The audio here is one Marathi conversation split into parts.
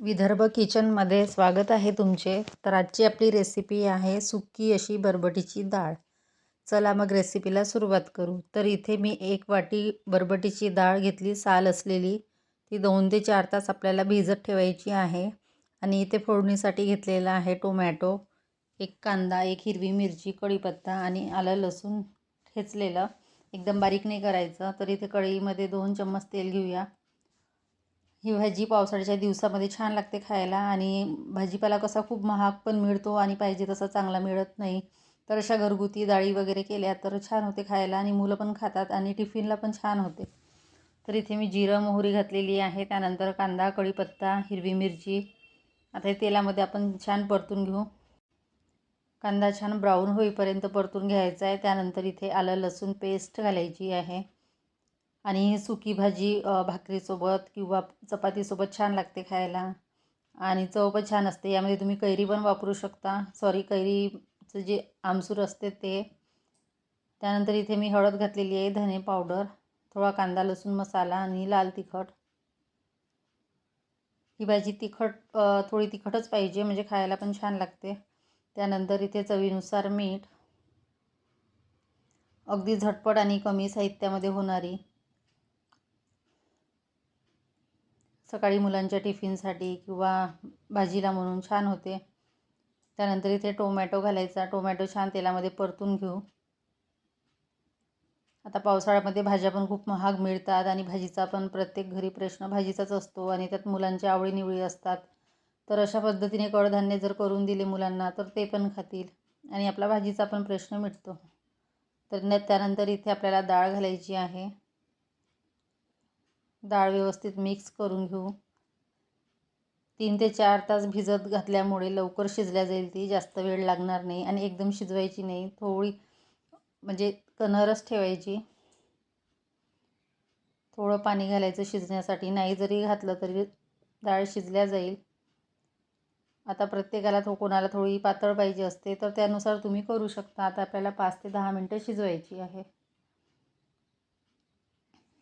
विदर्भ किचनमध्ये स्वागत आहे तुमचे. तर आजची आपली रेसिपी आहे सुक्की अशी बरबटीची डाळ. चला मग रेसिपीला सुरुवात करू. तर इथे मी एक वाटी बरबटीची डाळ घेतली साल असलेली. ती दोन ते चार तास आपल्याला भिजत ठेवायची आहे. आणि इथे फोडणीसाठी घेतलेला आहे टोमॅटो एक कांदा एक हिरवी मिरची कढीपत्ता आणि आलं लसूण ठेचलेलं. एकदम बारीक नाही करायचं. तर इथे कढईमध्ये दोन चम्मच तेल घेऊया. ही भाजी पावसाळ्याच्या दिवसामध्ये छान लागते खायला आणि भाजीपाला कसा खूप महाग पण मिळतो आणि पाहिजे तसा चांगला मिळत नाही. तर अशा घरगुती डाळी वगैरे केल्या तर छान होते खायला आणि मुलं पण खातात आणि टिफिनला पण छान होते. तर इथे मी जिरं मोहरी घातलेली आहे. त्यानंतर कांदा कढीपत्ता हिरवी मिरची. आता हे तेलामध्ये आपण छान परतून घेऊ. कांदा छान ब्राऊन होईपर्यंत परतून घ्यायचा आहे. त्यानंतर इथे आलं लसूण पेस्ट घालायची आहे. आणि सुकी भाजी भाकरीसोबत किंवा चपातीसोबत छान लागते खायला. आणि चव पण छान असते. यामध्ये तुम्ही कैरी पण वापरू शकता. सॉरी कैरीचं जे आमसूर असते ते. त्यानंतर इथे मी हळद घातलेली आहे धने पावडर थोडा कांदा लसूण मसाला आणि लाल तिखट. ही भाजी तिखट थोडी तिखटच पाहिजे म्हणजे खायला पण छान लागते. त्यानंतर इथे चवीनुसार मीठ. अगदी झटपट आणि कमी साहित्यामध्ये होणारी सकाळी मुलांच्या टिफिनसाठी किंवा भाजीला म्हणून छान होते. त्यानंतर इथे टोमॅटो घालायचा. टोमॅटो छान तेलामध्ये परतून घेऊ. आता पावसाळ्यामध्ये भाज्या पण खूप महाग मिळतात आणि भाजीचा पण प्रत्येक घरी प्रश्न भाजीचाच असतो आणि त्यात मुलांच्या आवडीनिवडी असतात. तर अशा पद्धतीने कडधान्य जर करून दिले मुलांना तर ते पण खातील आणि आपला भाजीचा पण प्रश्न मिटतो. तर न त्यानंतर इथे आपल्याला डाळ घालायची आहे. डाळ व्यवस्थित मिक्स करून घेऊ. तीन ते चार तास भिजत घातल्यामुळे लवकर शिजल्या जाईल ती जास्त वेळ लागणार नाही आणि एकदम शिजवायची नाही. थोडी म्हणजे कनरच ठेवायची. थोडं पाणी घालायचं शिजण्यासाठी. नाही जरी घातलं तरी डाळ शिजल्या जाईल. आता प्रत्येकाला थो कोणाला थोडी पातळ पाहिजे असते तर त्यानुसार तुम्ही करू शकता. आता आपल्याला पाच ते दहा मिनटं शिजवायची आहे.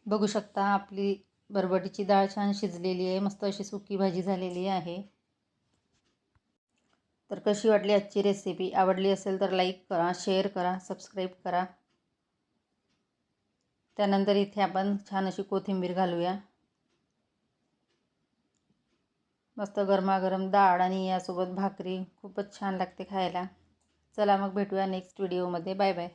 बघू शकता आपली बरबटीची डाळ छान शिजलेली आहे. मस्त अशी सुकी भाजी झालेली आहे. तर कशी वाटली आजची रेसिपी आवडली असेल तर लाईक करा शेअर करा सबस्क्राईब करा. त्यानंतर इथे आपण छान अशी कोथिंबीर घालूया. मस्त गरमागरम डाळ आणि यासोबत भाकरी. खूपच छान लागते खायला. चला मग भेटूया नेक्स्ट व्हिडिओमध्ये बाय बाय